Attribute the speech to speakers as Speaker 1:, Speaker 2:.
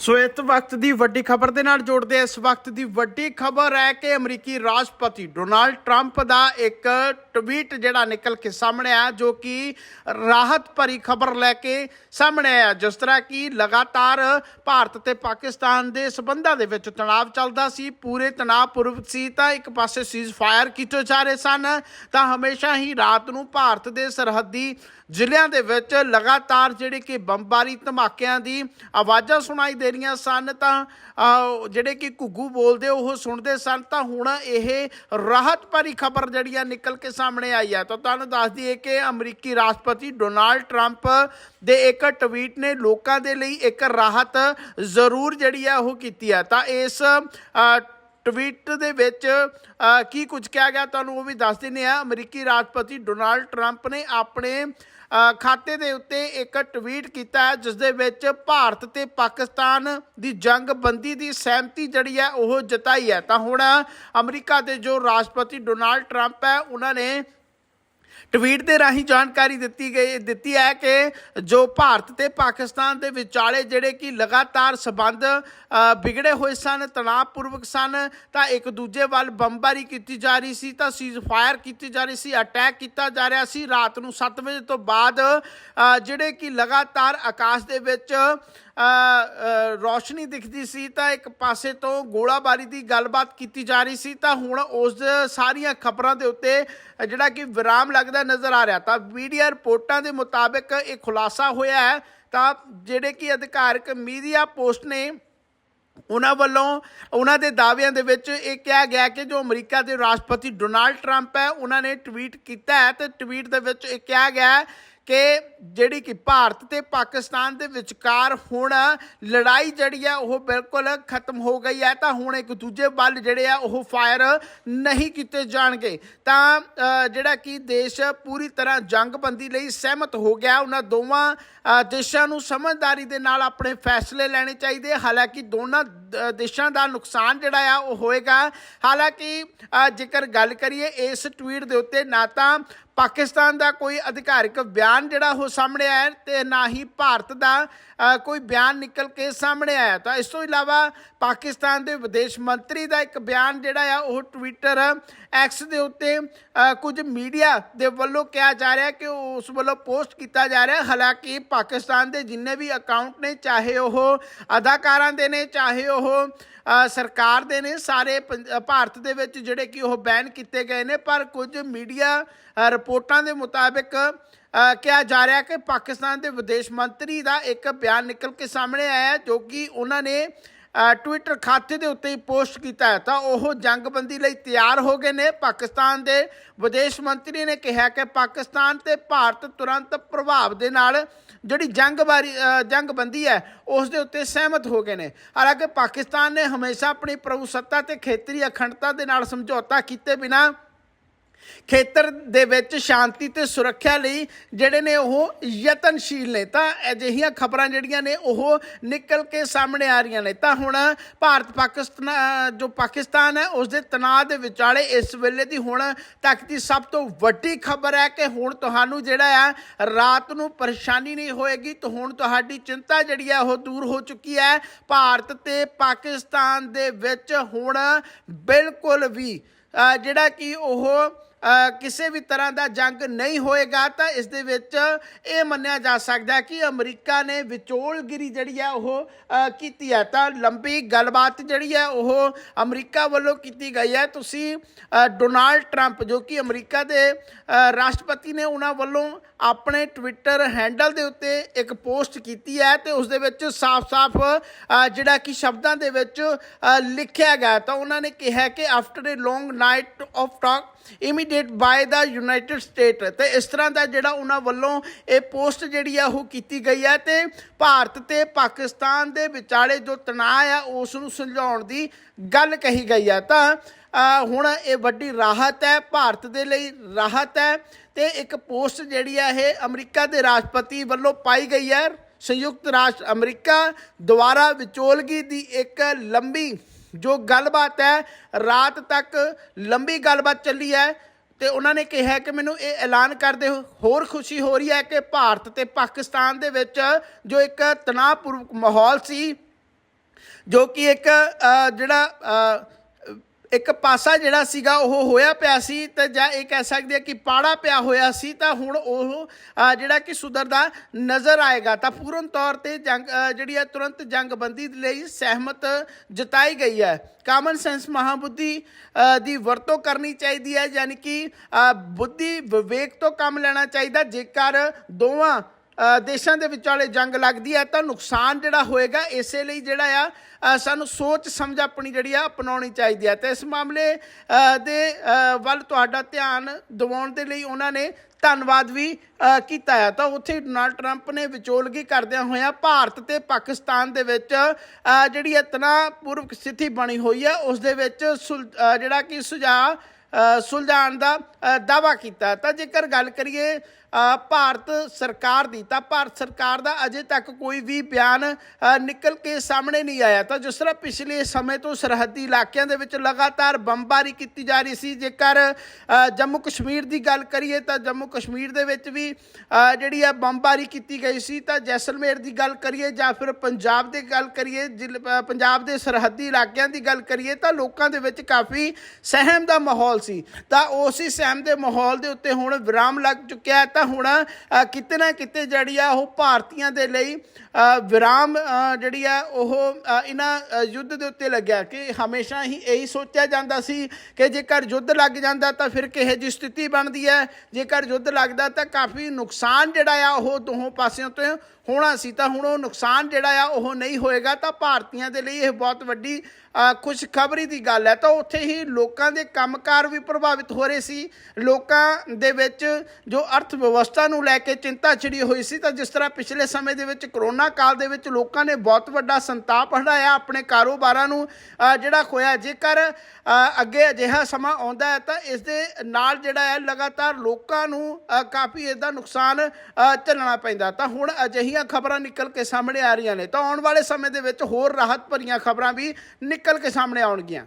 Speaker 1: ਸੋ ਇਸ ਵਕਤ ਦੀ ਵੱਡੀ ਖਬਰ ਦੇ ਨਾਲ ਜੋੜਦੇ ਇਸ ਵਕਤ ਦੀ ਵੱਡੀ ਖਬਰ ਹੈ ਕਿ ਅਮਰੀਕੀ ਰਾਸ਼ਟਰਪਤੀ ਡੋਨਾਲਡ ਟਰੰਪ ਦਾ ਇੱਕ ਟਵੀਟ ਜਿਹੜਾ ਨਿਕਲ ਕੇ ਸਾਹਮਣੇ ਆਇਆ, ਜੋ ਕਿ ਰਾਹਤ ਭਰੀ ਖਬਰ ਲੈ ਕੇ ਸਾਹਮਣੇ ਆਇਆ। ਜਿਸ ਤਰ੍ਹਾਂ ਕਿ ਲਗਾਤਾਰ ਭਾਰਤ ਤੇ ਪਾਕਿਸਤਾਨ ਦੇ ਸਬੰਧਾਂ ਦੇ ਵਿੱਚ ਤਣਾਅ ਚੱਲਦਾ ਸੀ। ਪੂਰੇ ਤਣਾਅਪੂਰਵਕ ਸੀ ਤਾਂ ਇੱਕ ਪਾਸੇ ਸੀਜ਼ ਫਾਇਰ ਕੀਤੇ ਜਾ ਰਹੇ ਸਨ, ਤਾਂ ਹਮੇਸ਼ਾ ਹੀ ਰਾਤ ਨੂੰ ਭਾਰਤ ਦੇ ਸਰਹੱਦੀ ਜ਼ਿਲ੍ਹਿਆਂ ਦੇ ਵਿੱਚ ਲਗਾਤਾਰ ਜਿਹੜੇ ਕਿ ਬੰਬਾਰੀ ਧਮਾਕਿਆਂ ਦੀ ਆਵਾਜ਼ਾਂ ਸੁਣਾਈ ਦੇ ਰਹੀਆਂ ਸਨ ਤਾਂ ਜਿਹੜੇ ਕਿ ਘੁੱਗੂ ਬੋਲਦੇ, ਉਹ ਸੁਣਦੇ ਸਨ, ਤਾਂ ਹੁਣ ਇਹ ਰਾਹਤ ਭਰੀ ਖਬਰ ਜਿਹੜੀ ਆ ਨਿਕਲ ਕੇ ਸਾਹਮਣੇ ਆਈ ਹੈ ਤਾਂ ਤੁਹਾਨੂੰ ਦੱਸ ਦਈਏ ਕਿ ਅਮਰੀਕੀ ਰਾਸ਼ਟਰਪਤੀ ਡੋਨਾਲਡ ਟਰੰਪ ਦੇ ਇੱਕ ਟਵੀਟ ਨੇ ਲੋਕਾਂ ਦੇ ਲਈ ਇੱਕ ਰਾਹਤ ਜ਼ਰੂਰ ਜਿਹੜੀ ਆ ਉਹ ਕੀਤੀ ਹੈ ਤਾਂ ਇਸ ਟਵੀਟ ਦੇ ਵਿੱਚ ਕੀ ਕੁਝ ਕਿਹਾ ਗਿਆ ਤੁਹਾਨੂੰ ਉਹ ਵੀ ਦੱਸ ਦਿੰਦੇ ਆ ਅਮਰੀਕੀ ਰਾਸ਼ਟਰਪਤੀ ਡੋਨਾਲਡ ਟਰੰਪ ਨੇ ਆਪਣੇ ਖਾਤੇ ਦੇ ਉੱਤੇ ਇੱਕ ਟਵੀਟ ਕੀਤਾ ਹੈ ਜਿਸ ਦੇ ਵਿੱਚ ਭਾਰਤ ਤੇ ਪਾਕਿਸਤਾਨ ਦੀ ਜੰਗ ਬੰਦੀ ਦੀ ਸਹਿਮਤੀ ਜਿਹੜੀ ਹੈ, ਉਹ ਜਤਾਈ ਹੈ। ਤਾਂ ਹੁਣ ਅਮਰੀਕਾ ਦੇ ਜੋ ਰਾਸ਼ਟਰਪਤੀ ਡੋਨਾਲਡ ਟਰੰਪ ਹੈ, ਉਹਨਾਂ ਨੇ ਟਵੀਟ ਦੇ ਰਾਹੀਂ ਜਾਣਕਾਰੀ ਦਿੱਤੀ ਗਈ ਦਿੱਤੀ ਹੈ ਕਿ ਜੋ ਭਾਰਤ ਤੇ ਪਾਕਿਸਤਾਨ ਦੇ ਵਿਚਾਲੇ ਜਿਹੜੇ ਕਿ ਲਗਾਤਾਰ ਸਬੰਧ ਵਿਗੜੇ ਹੋਏ ਸਨ, ਤਣਾਅਪੂਰਵਕ ਸਨ, ਤਾਂ ਇੱਕ ਦੂਜੇ ਵੱਲ ਬੰਬਾਰੀ ਕੀਤੀ ਜਾ ਰਹੀ ਸੀ, ਤਾਂ ਸੀਜ਼ ਫਾਇਰ ਕੀਤੀ ਜਾ ਰਹੀ ਸੀ ਅਟੈਕ ਕੀਤਾ ਜਾ ਰਿਹਾ ਸੀ। ਰਾਤ ਨੂੰ 7 ਵਜੇ ਤੋਂ ਬਾਅਦ ਜਿਹੜੇ ਕਿ ਲਗਾਤਾਰ ਆਕਾਸ਼ ਦੇ ਵਿੱਚ ਰੌਸ਼ਨੀ ਦਿਖਦੀ ਸੀ ਤਾਂ ਇੱਕ ਪਾਸੇ ਤੋਂ ਗੋਲਾਬਾਰੀ ਦੀ ਗੱਲਬਾਤ ਕੀਤੀ ਜਾ ਰਹੀ ਸੀ ਤਾਂ ਹੁਣ ਉਸ ਸਾਰੀਆਂ ਖਬਰਾਂ ਦੇ ਉੱਤੇ ਜਿਹੜਾ ਕਿ ਵਿਰਾਮ ਲੱਗਦਾ ਨਜ਼ਰ ਆ ਰਿਹਾ। ਤਾਂ ਮੀਡੀਆ ਰਿਪੋਰਟਾਂ ਦੇ ਮੁਤਾਬਕ ਇਹ ਖੁਲਾਸਾ ਹੋਇਆ ਹੈ। ਤਾਂ ਜਿਹੜੇ ਕਿ ਅਧਿਕਾਰਕ ਮੀਡੀਆ ਪੋਸਟ ਨੇ, ਉਹਨਾਂ ਵੱਲੋਂ ਉਹਨਾਂ ਦੇ ਦਾਅਵਿਆਂ ਦੇ ਵਿੱਚ ਇਹ ਕਿਹਾ ਗਿਆ ਕਿ ਜੋ ਅਮਰੀਕਾ ਦੇ ਰਾਸ਼ਟਰਪਤੀ ਡੋਨਾਲਡ ਟਰੰਪ ਹੈ, ਉਹਨਾਂ ਨੇ ਟਵੀਟ ਕੀਤਾ ਹੈ ਤੇ ਟਵੀਟ ਦੇ ਵਿੱਚ ਇਹ ਕਿਹਾ ਗਿਆ ਕਿ ਜਿਹੜੀ ਕਿ ਭਾਰਤ ਤੇ ਪਾਕਿਸਤਾਨ ਦੇ ਵਿਚਕਾਰ ਹੁਣ ਲੜਾਈ ਜਿਹੜੀ ਆ ਉਹ ਬਿਲਕੁਲ ਖਤਮ ਹੋ ਗਈ ਹੈ, ਤਾਂ ਹੁਣ ਇੱਕ ਦੂਜੇ ਵੱਲ ਜਿਹੜੇ ਆ ਉਹ ਫਾਇਰ ਨਹੀਂ ਕੀਤੇ ਜਾਣਗੇ। ਤਾਂ ਜਿਹੜਾ ਕਿ ਦੇਸ਼ ਪੂਰੀ ਤਰ੍ਹਾਂ ਜੰਗਬੰਦੀ ਲਈ ਸਹਿਮਤ ਹੋ ਗਿਆ, ਉਹਨਾਂ ਦੋਵਾਂ ਦੇਸ਼ਾਂ ਨੂੰ ਸਮਝਦਾਰੀ ਦੇ ਨਾਲ ਆਪਣੇ ਫੈਸਲੇ ਲੈਣੇ ਚਾਹੀਦੇ। ਹਾਲਾਂਕਿ ਦੋਨਾਂ ਦ- ਦੇਸ਼ਾਂ ਦਾ ਨੁਕਸਾਨ ਜਿਹੜਾ ਆ ਉਹ ਹੋਏਗਾ। ਹਾਲਾਂਕਿ ਜੇਕਰ ਗੱਲ ਕਰੀਏ ਇਸ ਟਵੀਟ ਦੇ ਉੱਤੇ, ਨਾ ਤਾਂ ਪਾਕਿਸਤਾਨ ਦਾ ਕੋਈ ਅਧਿਕਾਰਿਕ ਬਿਆਨ ਜਿਹੜਾ ਉਹ ਸਾਹਮਣੇ ਆਇਆ ਹੈ ਤੇ ਨਾ ਹੀ ਭਾਰਤ ਦਾ ਕੋਈ ਬਿਆਨ ਨਿਕਲ ਕੇ ਸਾਹਮਣੇ ਆਇਆ। ਤਾਂ ਇਸ ਤੋਂ ਇਲਾਵਾ ਪਾਕਿਸਤਾਨ ਦੇ ਵਿਦੇਸ਼ ਮੰਤਰੀ ਦਾ ਇੱਕ ਬਿਆਨ ਜਿਹੜਾ ਆ, ਉਹ ਟਵਿੱਟਰ ਐਕਸ ਦੇ ਉੱਤੇ ਕੁਝ ਮੀਡੀਆ ਦੇ ਵੱਲੋਂ ਕਿਹਾ ਜਾ ਰਿਹਾ ਕਿ ਉਸ ਵੱਲੋਂ ਪੋਸਟ ਕੀਤਾ ਜਾ ਰਿਹਾ। ਹਾਲਾਂਕਿ ਪਾਕਿਸਤਾਨ ਦੇ ਜਿੰਨੇ ਵੀ ਅਕਾਊਂਟ ਨੇ, ਚਾਹੇ ਉਹ ਅਦਾਕਾਰਾਂ ਦੇ ਨੇ, ਚਾਹੇ ਉਹ ਸਰਕਾਰ ਦੇ ਨੇ, ਸਾਰੇ ਪੰਜ- ਭਾਰਤ ਦੇ ਵਿੱਚ ਜਿਹੜੇ ਕਿ ਉਹ ਬੈਨ ਕੀਤੇ ਗਏ ਨੇ, ਪਰ ਕੁਝ ਮੀਡੀਆ ਰਿਪੋਰਟਾਂ ਦੇ ਮੁਤਾਬਕ ਕਿਹਾ ਜਾ ਰਿਹਾ ਕਿ ਪਾਕਿਸਤਾਨ ਦੇ ਵਿਦੇਸ਼ ਮੰਤਰੀ ਦਾ ਇੱਕ ਬਿਆਨ ਨਿਕਲ ਕੇ ਸਾਹਮਣੇ ਆਇਆ ਜੋ ਕਿ ਉਹਨਾਂ ਨੇ ਟਵਿੱਟਰ ਖਾਤੇ ਦੇ ਉੱਤੇ ਹੀ ਪੋਸਟ ਕੀਤਾ ਹੈ। ਤਾਂ ਉਹ ਜੰਗਬੰਦੀ ਲਈ ਤਿਆਰ ਹੋ ਗਏ ਨੇ। ਪਾਕਿਸਤਾਨ ਦੇ ਵਿਦੇਸ਼ ਮੰਤਰੀ ਨੇ ਕਿਹਾ ਕਿ ਪਾਕਿਸਤਾਨ ਤੇ ਭਾਰਤ ਤੁਰੰਤ ਪ੍ਰਭਾਵ ਦੇ ਨਾਲ ਜਿਹੜੀ ਜੰਗਬਾਰੀ ਅ, ਜੰਗਬੰਦੀ ਹੈ ਉਸ ਦੇ ਉੱਤੇ ਸਹਿਮਤ ਹੋ ਗਏ ਨੇ। ਹਾਲਾਂਕਿ ਪਾਕਿਸਤਾਨ ਨੇ ਹਮੇਸ਼ਾ ਆਪਣੀ ਪ੍ਰਭੂਸੱਤਾ ਤੇ ਖੇਤਰੀ ਅਖੰਡਤਾ ਦੇ ਨਾਲ ਸਮਝੌਤਾ ਕੀਤੇ ਬਿਨਾ ਖੇਤਰ ਦੇ ਵਿੱਚ ਸ਼ਾਂਤੀ ਤੇ ਸੁਰੱਖਿਆ ਲਈ ਜਿਹੜੇ ਨੇ ਉਹ ਯਤਨਸ਼ੀਲ ਨੇ, ਤਾਂ ਅਜਿਹੀਆਂ ਖਬਰਾਂ ਜਿਹੜੀਆਂ ਨੇ ਉਹ ਨਿਕਲ ਕੇ ਸਾਹਮਣੇ ਆ ਰਹੀਆਂ ਨੇ। ਤਾਂ ਹੁਣ ਭਾਰਤ ਪਾਕਿਸਤਾਨ ਜੋ ਪਾਕਿਸਤਾਨ ਹੈ ਉਸ ਦੇ ਤਣਾਅ ਦੇ ਵਿਚਾਲੇ ਇਸ ਵੇਲੇ ਦੀ ਹੁਣ ਤੱਕ ਦੀ ਸਭ ਤੋਂ ਵੱਡੀ ਖਬਰ ਹੈ ਕਿ ਹੁਣ ਤੁਹਾਨੂੰ ਜਿਹੜਾ ਆ, ਰਾਤ ਨੂੰ ਪਰੇਸ਼ਾਨੀ ਨਹੀਂ ਹੋਏਗੀ, ਤਾਂ ਹੁਣ ਤੁਹਾਡੀ ਚਿੰਤਾ ਜਿਹੜੀ ਹੈ ਉਹ ਦੂਰ ਹੋ ਚੁੱਕੀ ਹੈ। ਭਾਰਤ ਤੇ ਪਾਕਿਸਤਾਨ ਦੇ ਵਿੱਚ ਹੁਣ ਬਿਲਕੁਲ ਵੀ ਜਿਹੜਾ ਕਿ ਉਹ ਕਿਸੇ ਵੀ ਤਰ੍ਹਾਂ ਦਾ ਜੰਗ ਨਹੀਂ ਹੋਏਗਾ, ਤਾਂ ਇਸ ਦੇ ਵਿੱਚ ਇਹ ਮੰਨਿਆ ਜਾ ਸਕਦਾ ਕਿ ਅਮਰੀਕਾ ਨੇ ਵਿਚੋਲਗਿਰੀ ਜਿਹੜੀ ਹੈ ਉਹ ਕੀਤੀ ਹੈ। ਤਾਂ ਲੰਬੀ ਗੱਲਬਾਤ ਜਿਹੜੀ ਹੈ ਉਹ ਅਮਰੀਕਾ ਵੱਲੋਂ ਕੀਤੀ ਗਈ ਹੈ। ਤੁਸੀਂ ਡੋਨਾਲਡ ਟਰੰਪ, ਜੋ ਕਿ ਅਮਰੀਕਾ ਦੇ ਰਾਸ਼ਟਰਪਤੀ ਨੇ ਉਹਨਾਂ ਵੱਲੋਂ ਆਪਣੇ ਟਵਿੱਟਰ ਹੈਂਡਲ ਦੇ ਉੱਤੇ ਇੱਕ ਪੋਸਟ ਕੀਤੀ ਹੈ ਤੇ ਉਸ ਦੇ ਵਿੱਚ ਸਾਫ਼-ਸਾਫ਼ ਜਿਹੜਾ ਕਿ ਸ਼ਬਦਾਂ ਦੇ ਵਿੱਚ ਲਿਖਿਆ ਗਿਆ ਤਾਂ ਉਹਨਾਂ ਨੇ ਕਿਹਾ ਕਿ after a long night of talk immediate by the United State ਤੇ ਇਸ ਤਰ੍ਹਾਂ ਦਾ ਜਿਹੜਾ ਉਹਨਾਂ ਵੱਲੋਂ ਇਹ ਪੋਸਟ ਜਿਹੜੀ ਆ ਉਹ ਕੀਤੀ ਗਈ ਹੈ ਤੇ ਭਾਰਤ ਤੇ ਪਾਕਿਸਤਾਨ ਦੇ ਵਿਚਾਲੇ ਜੋ ਤਣਾਅ ਆ, ਉਸ ਨੂੰ ਸੁਲਝਾਉਣ ਦੀ ਗੱਲ ਕਹੀ ਗਈ ਹੈ ਤਾਂ ਹੁਣ ਇਹ ਵੱਡੀ ਰਾਹਤ ਹੈ, ਭਾਰਤ ਦੇ ਲਈ ਰਾਹਤ ਹੈ ਤੇ ਇੱਕ ਪੋਸਟ ਜਿਹੜੀ ਆ ਇਹ ਅਮਰੀਕਾ ਦੇ ਰਾਸ਼ਟਰਪਤੀ ਵੱਲੋਂ ਪਾਈ ਗਈ ਹੈ ਸੰਯੁਕਤ ਰਾਸ਼ਟਰ ਅਮਰੀਕਾ ਦੁਆਰਾ ਵਿਚੋਲਗੀ ਦੀ ਇੱਕ ਲੰਬੀ ਜੋ ਗੱਲਬਾਤ ਹੈ, ਰਾਤ ਤੱਕ ਲੰਬੀ ਗੱਲਬਾਤ ਚੱਲੀ ਹੈ। ਤੇ ਉਹਨਾਂ ਨੇ ਕਿਹਾ ਕਿ ਮੈਨੂੰ ਇਹ ਐਲਾਨ ਕਰਦੇ ਹੋਰ ਖੁਸ਼ੀ ਹੋ ਰਹੀ ਹੈ ਕਿ ਭਾਰਤ ਤੇ ਪਾਕਿਸਤਾਨ ਦੇ ਵਿੱਚ ਜੋ ਇੱਕ ਤਣਾਅਪੂਰਵਕ ਮਾਹੌਲ ਸੀ, ਜੋ ਕਿ ਇੱਕ ਜਿਹੜਾ ਇੱਕ ਪਾਸਾ ਜਿਹੜਾ ਸੀਗਾ ਉਹ ਹੋਇਆ ਪਿਆ ਸੀ ਤੇ ਜਾਂ ਇਹ ਕਹਿ ਸਕਦੇ ਆ ਕਿ ਪਾੜਾ ਪਿਆ ਹੋਇਆ ਸੀ ਤਾਂ ਹੁਣ ਉਹ ਜਿਹੜਾ ਕਿ ਸੁਧਰਦਾ ਨਜ਼ਰ ਆਏਗਾ। ਤਾਂ ਪੂਰਨ ਤੌਰ ਤੇ ਜੰਗ ਜਿਹੜੀ ਹੈ ਤੁਰੰਤ ਜੰਗਬੰਦੀ ਲਈ ਸਹਿਮਤ ਜਤਾਈ ਗਈ ਹੈ। ਕਾਮਨ ਸੈਂਸ ਮਹਾਬੁੱਧੀ ਅ, ਦੀ ਵਰਤੋਂ ਕਰਨੀ ਚਾਹੀਦੀ ਹੈ ਯਾਨੀ ਕਿ ਬੁੱਧੀ ਵਿਵੇਕ ਤੋਂ ਕੰਮ ਲੈਣਾ ਚਾਹੀਦਾ। ਜੇਕਰ ਦੋਵਾਂ ਦੇਸ਼ਾਂ ਦੇ ਵਿਚਾਲੇ ਜੰਗ ਲੱਗਦੀ ਹੈ ਤਾਂ ਨੁਕਸਾਨ ਜਿਹੜਾ ਹੋਏਗਾ ਇਸੇ ਲਈ ਜਿਹੜਾ ਆ ਸਾਨੂੰ ਸੋਚ ਸਮਝ ਆਪਣੀ ਜਿਹੜੀ ਆ ਅਪਣਾਉਣੀ ਚਾਹੀਦੀ ਹੈ। ਤੇ ਇਸ ਮਾਮਲੇ ਦੇ ਵੱਲ ਤੁਹਾਡਾ ਧਿਆਨ ਦਿਵਾਉਣ ਦੇ ਲਈ ਉਹਨਾਂ ਨੇ ਧੰਨਵਾਦ ਵੀ ਕੀਤਾ ਹੈ। ਤਾਂ ਉੱਥੇ ਡੋਨਾਲਡ ਟਰੰਪ ਨੇ ਵਿਚੋਲਗੀ ਕਰਦਿਆਂ ਹੋਇਆਂ ਭਾਰਤ ਤੇ ਪਾਕਿਸਤਾਨ ਦੇ ਵਿੱਚ ਜਿਹੜੀ ਹੈ ਤਣਾਅ ਸਥਿਤੀ ਬਣੀ ਹੋਈ ਹੈ ਉਸ ਦੇ ਵਿੱਚ ਸੁਲ- ਜਿਹੜਾ ਕਿ ਸੁਝਾਅ ਅ, ਸੁਲਝਾਉਣ ਦਾ ਅ, ਦਾਅਵਾ ਕੀਤਾ। ਤਾਂ ਜੇਕਰ ਗੱਲ ਕਰੀਏ ਭਾਰਤ ਸਰਕਾਰ ਦੀ, ਤਾਂ ਭਾਰਤ ਸਰਕਾਰ ਦਾ ਅਜੇ ਤੱਕ ਕੋਈ ਵੀ ਬਿਆਨ ਨਿਕਲ ਕੇ ਸਾਹਮਣੇ ਨਹੀਂ ਆਇਆ। ਤਾਂ ਜਿਸ ਤਰ੍ਹਾਂ ਪਿਛਲੇ ਸਮੇਂ ਤੋਂ ਸਰਹੱਦੀ ਇਲਾਕਿਆਂ ਦੇ ਵਿੱਚ ਲਗਾਤਾਰ ਬੰਬਾਰੀ ਕੀਤੀ ਜਾ ਰਹੀ ਸੀ, ਜੇਕਰ ਜੰਮੂ ਕਸ਼ਮੀਰ ਦੀ ਗੱਲ ਕਰੀਏ, ਤਾਂ ਜੰਮੂ ਕਸ਼ਮੀਰ ਦੇ ਵਿੱਚ ਵੀ ਜਿਹੜੀ ਆ ਬੰਬਾਰੀ ਕੀਤੀ ਗਈ ਸੀ, ਤਾਂ ਜੈਸਲਮੇਰ ਦੀ ਗੱਲ ਕਰੀਏ ਜਾਂ ਫਿਰ ਪੰਜਾਬ ਦੀ ਗੱਲ ਕਰੀਏ ਜ਼ਿਲ੍ਹ- ਪੰਜਾਬ ਦੇ ਸਰਹੱਦੀ ਇਲਾਕਿਆਂ ਦੀ ਗੱਲ ਕਰੀਏ, ਤਾਂ ਲੋਕਾਂ ਦੇ ਵਿੱਚ ਕਾਫੀ ਸਹਿਮ ਦਾ ਮਾਹੌਲ ਸੀ। ਤਾਂ ਉਸੇ ਸਹਿਮ ਦੇ ਮਾਹੌਲ ਦੇ ਉੱਤੇ ਹੁਣ ਵਿਰਾਮ ਲੱਗ ਚੁੱਕਿਆ ਹੈ ਤਾਂ ਹੁਣ ਕਿਤੇ ਨਾ ਕਿਤੇ ਜਿਹੜੀ ਆ ਉਹ ਭਾਰਤੀਆਂ ਦੇ ਲਈ ਵਿਰਾਮ ਜਿਹੜੀ ਆ ਉਹ ਇਹਨਾਂ ਯੁੱਧ ਦੇ ਉੱਤੇ ਲੱਗਿਆ ਕਿ ਹਮੇਸ਼ਾ ਹੀ ਇਹੀ ਸੋਚਿਆ ਜਾਂਦਾ ਸੀ ਕਿ ਜੇਕਰ ਯੁੱਧ ਲੱਗ ਜਾਂਦਾ ਤਾਂ ਫਿਰ ਕਿਹੋ ਜਿਹੀ ਸਥਿਤੀ ਬਣਦੀ ਹੈ, ਜੇਕਰ ਯੁੱਧ ਲੱਗਦਾ ਤਾਂ ਕਾਫੀ ਨੁਕਸਾਨ ਜਿਹੜਾ ਆ ਉਹ ਦੋਹਾਂ ਪਾਸਿਆਂ ਤੋਂ ਹੋਣਾ ਸੀ, ਤਾਂ ਹੁਣ ਉਹ ਨੁਕਸਾਨ ਜਿਹੜਾ ਆ, ਉਹ ਨਹੀਂ ਹੋਏਗਾ, ਤਾਂ ਭਾਰਤੀਆਂ ਦੇ ਲਈ ਇਹ ਬਹੁਤ ਵੱਡੀ ਖੁਸ਼ਖਬਰੀ ਦੀ ਗੱਲ ਹੈ। ਤਾਂ ਉੱਥੇ ਹੀ ਲੋਕਾਂ ਦੇ ਕੰਮਕਾਰ ਵੀ ਪ੍ਰਭਾਵਿਤ ਹੋ ਰਹੇ ਸੀ। ਲੋਕਾਂ ਦੇ ਵਿੱਚ ਜੋ ਅਰਥ ਵਿਵਸਥਾ ਨੂੰ ਲੈ ਕੇ ਚਿੰਤਾ ਛਿੜੀ ਹੋਈ ਸੀ, ਤਾਂ ਜਿਸ ਤਰ੍ਹਾਂ ਪਿਛਲੇ ਸਮੇਂ ਦੇ ਵਿੱਚ ਕਰੋਨਾ ਕਾਲ ਦੇ ਵਿੱਚ ਲੋਕਾਂ ਨੇ ਬਹੁਤ ਵੱਡਾ ਸੰਤਾਪ ਹਟਾਇਆ ਆਪਣੇ ਕਾਰੋਬਾਰਾਂ ਨੂੰ ਜਿਹੜਾ ਖੋਇਆ। ਜੇਕਰ ਅੱਗੇ ਅਜਿਹਾ ਸਮਾਂ ਆਉਂਦਾ ਹੈ, ਤਾਂ ਇਸ ਦੇ ਨਾਲ ਜਿਹੜਾ ਹੈ, ਲਗਾਤਾਰ ਲੋਕਾਂ ਨੂੰ ਕਾਫੀ ਇਹਦਾ ਨੁਕਸਾਨ ਝੱਲਣਾ ਪੈਂਦਾ। ਤਾਂ ਹੁਣ ਅਜਿਹੀਆਂ ਖਬਰਾਂ ਨਿਕਲ ਕੇ ਸਾਹਮਣੇ ਆ ਰਹੀਆਂ ਨੇ, ਤਾਂ ਆਉਣ ਵਾਲੇ ਸਮੇਂ ਦੇ ਵਿੱਚ ਹੋਰ ਰਾਹਤ ਭਰੀਆਂ ਖਬਰਾਂ ਵੀ ਨਿਕਲ ਕੇ ਸਾਹਮਣੇ ਆਉਣਗੀਆਂ।